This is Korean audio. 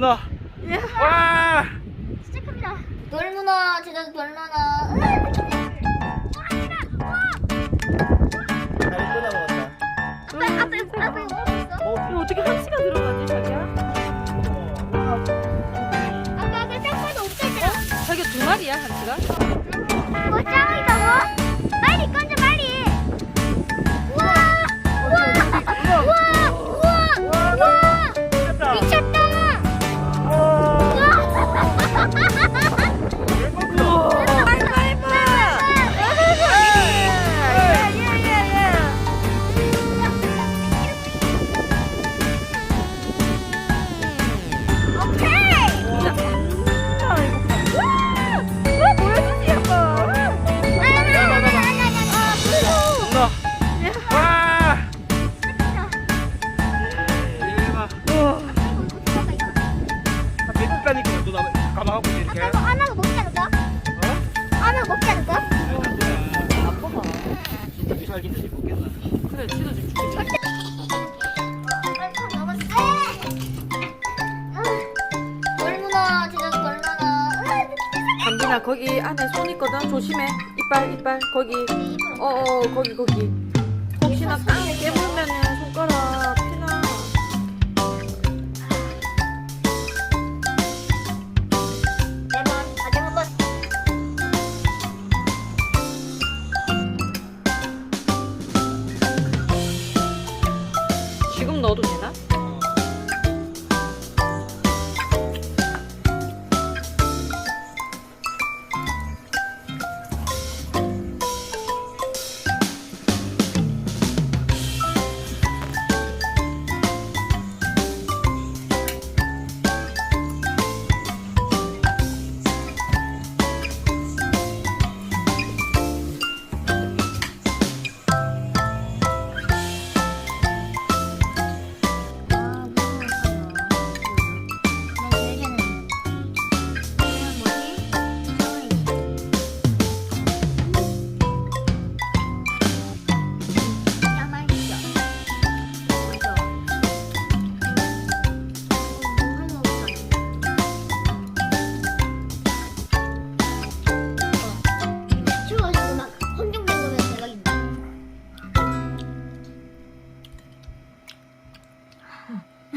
문어. 와. 진짜 큽니다. 돌문어, 제주도 돌문어. 먹었다. 이거-? 이거 어떻게 한시가 들어가지 자기야? 아빠 아까 딱 봐도 없었잖아. 자기 두 마리야 한시가? 어? 안하고 먹지 않을까? 아빠가 진짜 살긴지 먹겠나? 그래 지도 돌문어. 강빈아 거기 안에 손 있거든 조심해 이빨 이빨 거기 어어 거기 거기 넣어도 되나?